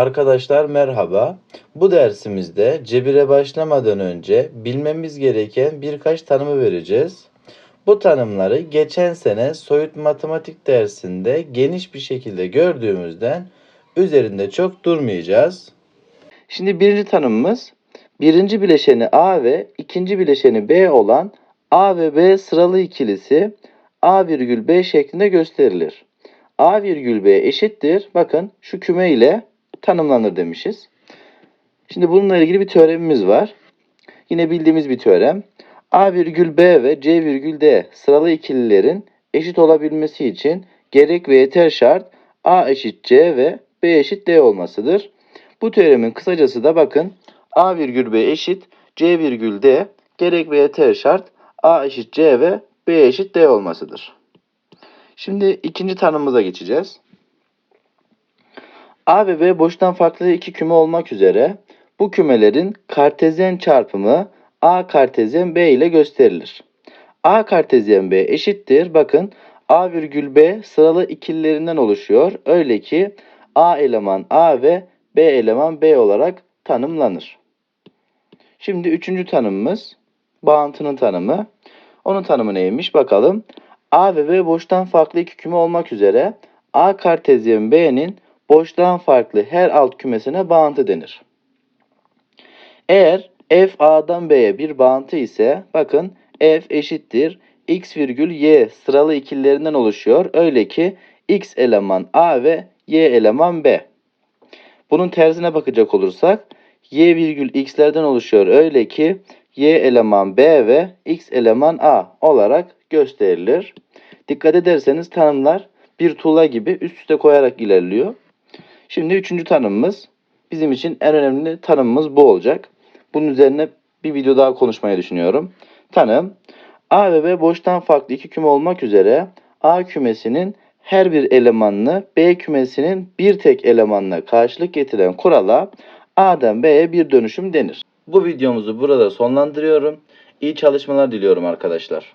Arkadaşlar merhaba. Bu dersimizde cebire başlamadan önce bilmemiz gereken birkaç tanımı vereceğiz. Bu tanımları geçen sene soyut matematik dersinde geniş bir şekilde gördüğümüzden üzerinde çok durmayacağız. Şimdi birinci tanımımız birinci bileşeni A ve ikinci bileşeni B olan A ve B sıralı ikilisi A virgül B şeklinde gösterilir. A virgül B eşittir. Bakın şu küme ile tanımlanır demişiz. Şimdi bununla ilgili bir teoremimiz var. Yine bildiğimiz bir teorem. A virgül B ve C virgül D sıralı ikililerin eşit olabilmesi için gerek ve yeter şart A eşit C ve B eşit D olmasıdır. Bu teoremin kısacası da bakın A virgül B eşit C virgül D gerek ve yeter şart A eşit C ve B eşit D olmasıdır. Şimdi ikinci tanımımıza geçeceğiz. A ve B boştan farklı iki küme olmak üzere bu kümelerin kartezyen çarpımı A kartezyen B ile gösterilir. A kartezyen B eşittir. Bakın A virgül B sıralı ikililerinden oluşuyor. Öyle ki A eleman A ve B eleman B olarak tanımlanır. Şimdi üçüncü tanımımız bağıntının tanımı. Onun tanımı neymiş bakalım. A ve B boştan farklı iki küme olmak üzere A kartezyen B'nin boştan farklı her alt kümesine bağıntı denir. Eğer f A'dan B'ye bir bağıntı ise bakın f eşittir x virgül y sıralı ikililerinden oluşuyor. Öyle ki x eleman A ve y eleman B. Bunun tersine bakacak olursak y virgül x'lerden oluşuyor. Öyle ki y eleman B ve x eleman A olarak gösterilir. Dikkat ederseniz tanımlar bir tuğla gibi üst üste koyarak ilerliyor. Şimdi üçüncü tanımımız bizim için en önemli tanımımız bu olacak. Bunun üzerine bir video daha konuşmayı düşünüyorum. Tanım A ve B boştan farklı iki küme olmak üzere A kümesinin her bir elemanını B kümesinin bir tek elemanına karşılık getiren kurala A'dan B'ye bir dönüşüm denir. Bu videomuzu burada sonlandırıyorum. İyi çalışmalar diliyorum arkadaşlar.